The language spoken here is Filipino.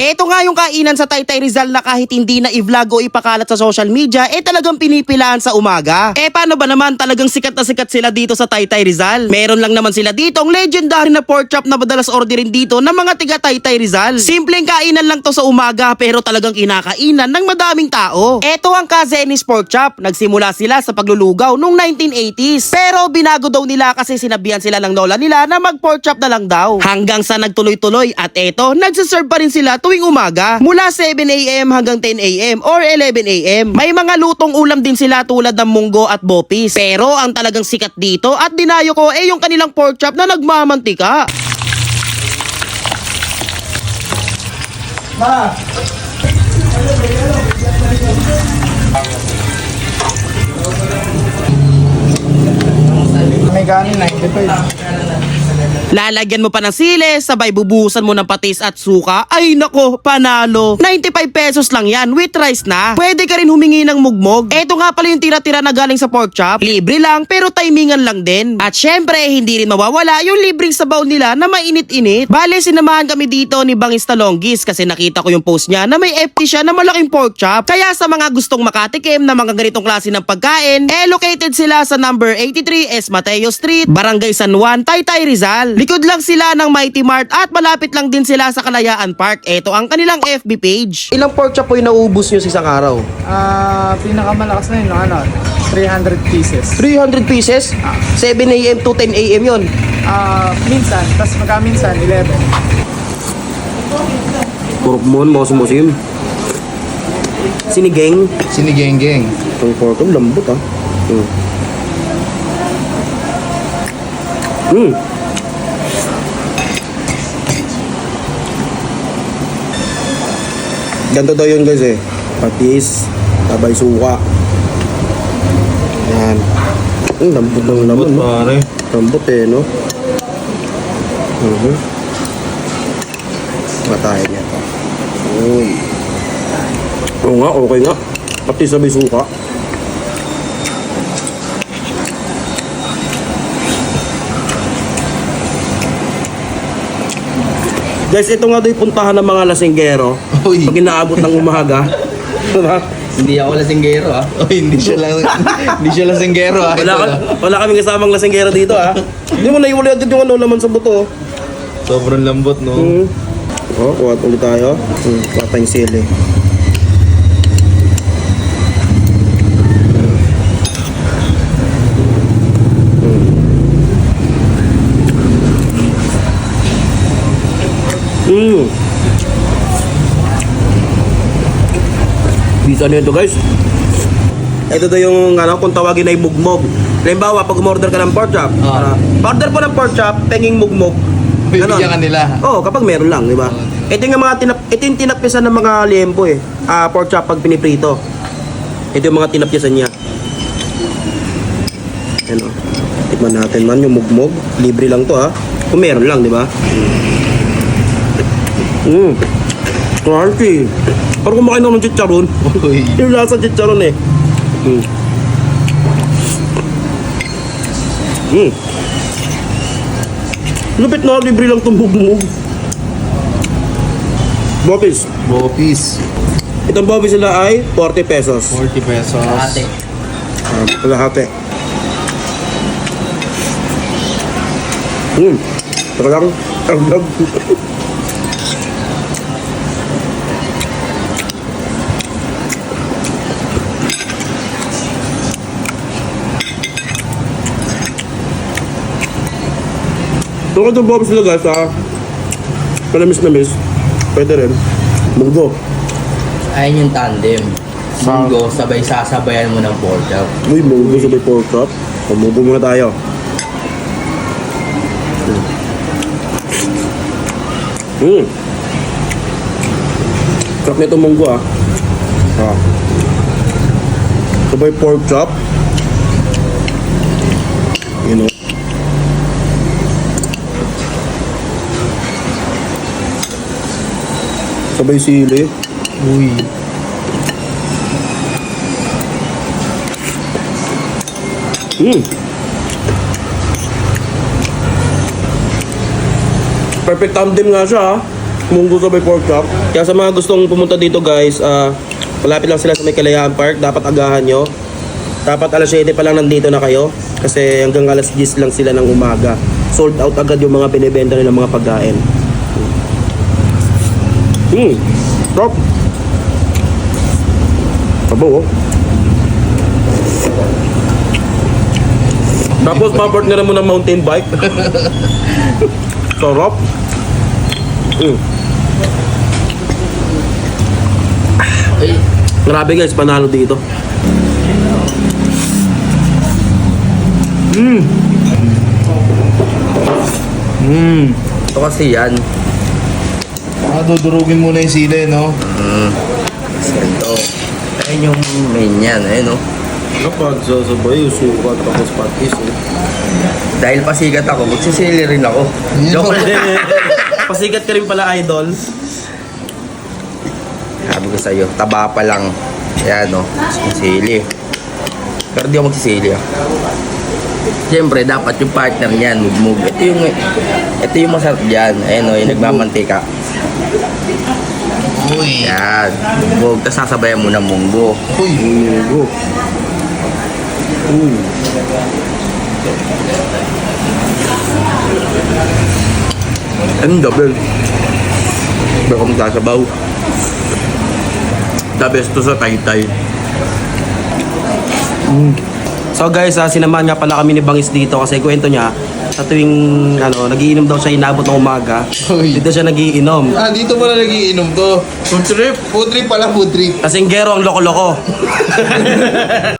Eto nga yung kainan sa Taytay Rizal na kahit hindi na i-vlog o ipakalat sa social media, eh talagang pinipilaan sa umaga. Eh paano ba naman talagang sikat na sikat sila dito sa Taytay Rizal? Meron lang naman sila dito ang legendary na pork chop na madalas orderin dito ng mga tiga Taytay Rizal. Simpleng kainan lang to sa umaga pero talagang kinakainan ng madaming tao. Eto ang Kazenis Pork Chop. Nagsimula sila sa paglulugaw noong 1980s. Pero binago daw nila kasi sinabihan sila ng lola nila na mag pork chop na lang daw. Hanggang sa nagtuloy-tuloy at eto, nagsiserve pa rin sila tuwing umaga. Mula 7am hanggang 10am or 11am. May mga lutong ulam din sila tulad ng munggo at bopis. Pero ang talagang sikat dito at dinayo ko eh yung kanilang pork chop na nagmamantika. May kanin 95. Lalagyan mo pa ng sili, sabay bubusan mo ng patis at suka. Ay nako, panalo. 95 pesos lang yan with rice na. Pwede ka rin humingi ng mugmog. Eto nga pala yung tira-tira na galing sa pork chop. Libre lang pero timingan lang din. At syempre, hindi rin mawawala yung libreng sabaw nila na mainit-init. Bale, sinamahan kami dito ni Bangis Talonggis kasi nakita ko yung post niya na may FT siya na malaking pork chop. Kaya sa mga gustong makatikim na mga ganitong klase ng pagkain, eh located sila sa number 83 S. Mateo Street, Barangay San Juan, Taytay Rizal. Likod lang sila ng Mighty Mart at malapit lang din sila sa Kalayaan Park. Ito ang kanilang FB page. Ilang pork chop po yung nauubos nyo sa isang araw? Ah, pinakamalakas na yun, ano, 300 pieces. 300 pieces? 7 a.m. to 10 a.m. yun. Ah, minsan, tas magkaminsan, 11. Pork mon, mosim-mosim. Sinigeng. Sinigeng-geng. Ang pork lambot ah. Mm. Mm. Ganto daw yun guys eh. Patis, tabay suka. Yan. Ang lambot ng laman, no? pare. Lambot eh, no? Mhm. Matayin niya to. Uy. Oo nga, okay nga. Pati sabay suka. Guys, ito nga yung puntahan ng mga lasinggero. Uy. Pag inaabot ng umaga. Diba? Hindi ako lasinggero ah. Oy, hindi siya lang hindi siya lasinggero ah. Wala, ka, wala kaming kasamang lasinggero dito ah. Hindi mo naiuli agad yung ano laman sa buto. Sobrang lambot no. Hmm. Oh, kuha ulit tayo. Hmm, kuha tayong sili. Hmm. Bisa nito guys. Ito daw yung ano, kung tawagin ay mugmog. Halimbawa, pag umorder ka ng pork chop, Ah. uh, order po ng pork chop, penging mugmog. Bibigyan ka nila. Oo, oh, kapag meron lang, di ba? Ito yung mga tinap ito yung tinapyasan ng mga liempo eh. Ah, pork chop pag piniprito. Ito yung mga tinapyasan niya. Ano? Tikman natin man yung mugmog. Libre lang to ha. Kung meron lang, di ba? Mm. Crunchy. Parang kumakain ako ng chicharon. Uy. yung lasa chicharon eh. Mm. Mm. Lupit na, libre lang itong mugmog. Bopis. Bopis. Itong bopis nila ay 40 pesos. 40 pesos. Ate. Uh, kalahati. Hmm. Talagang tarlag. Itong bopis nila guys ha. Palamis na miss. Pwede rin. Munggo. Ayun yung tandem. Munggo, sabay sasabayan mo ng pork chop. Uy, munggo sa may pork chop. Pamunggo muna tayo. Hmm. Sarap nito munggo ah. Ah. Sabay pork chop. Sabay sili. Uy. Mm. Perfect tandem nga siya ha. Munggo sabay pork chop. Kaya sa mga gustong pumunta dito guys, ah, malapit lang sila sa may Kalayaan Park. Dapat agahan nyo. Dapat alas 7 pa lang nandito na kayo. Kasi hanggang alas 10 lang sila ng umaga. Sold out agad yung mga binibenta nilang mga pagkain. Hmm. Top. Abo oh. Tapos papartneran mo ng mountain bike. Sarap. Mm. Grabe guys, panalo dito. Hmm. ito kasi yan. Ah, dudurugin muna yung sili, no? Kasi ito. Ayun yung main yan, ayun no. Kapag sasabay, sukat tapos patis. eh. Dahil pasikat ako, magsisili rin ako. Joke lang. Pasikat ka rin pala, idol. Sabi ko sa'yo, taba pa lang. Ayan, no. Sisili. Pero di ako magsisili, ah. Siyempre, dapat yung partner niyan, mugmug. Ito yung, ito yung masarap dyan. Ayan, no, yung nagmamantika. Uy. Yan. Mugmug. Tapos sasabayan mo ng munggo. Uy. Munggo. Mm. Ang double. Baka kung sasabaw. The best to sa taytay. So guys, ah, sinamahan nga pala kami ni Bangis dito kasi kwento niya, sa tuwing ano, nagiinom daw siya inabot ng umaga, Uy. dito siya nagiinom. Ah, dito pala nagiinom to. Food trip? Food trip pala, food trip. Kasing gero ang loko-loko.